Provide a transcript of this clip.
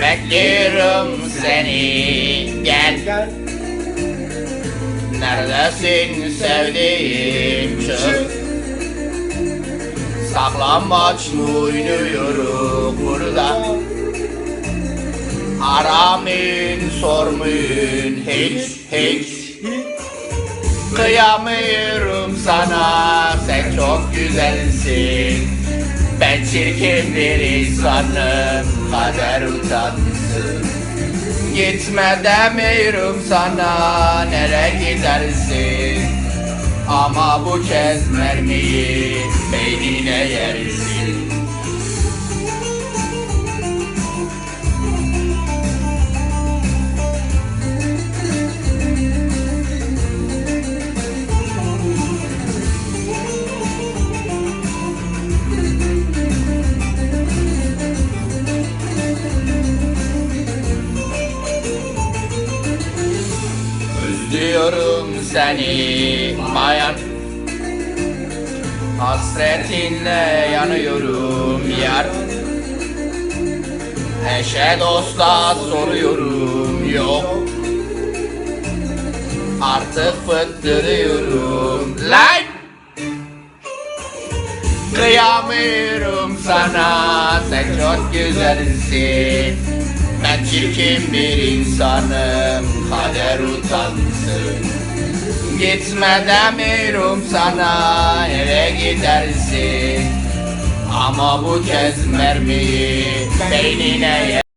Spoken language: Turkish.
Bekliyorum seni. Gel. Neredesin sevdiğim çocuk Saklambaç oynuyoruz burada. Aramın sormayın hiç hiç. Kıyamıyorum sana sen çok güzelsin. Ben çirkin bir insanım kader utansın. Gitme demiyorum sana nereye gidersin Ama bu kez mermiyi beynine yersin Özlüyorum seni bayan Hasretinle yanıyorum yar. Eşe dosta soruyorum yok. Artık fıttırıyorum. Lan! Kıyamıyorum sana sen çok güzelsin Ben çirkin bir insanım kader utansın. Gitme demiyorum sana eve gidersin. Ama bu kez mermiyi beynine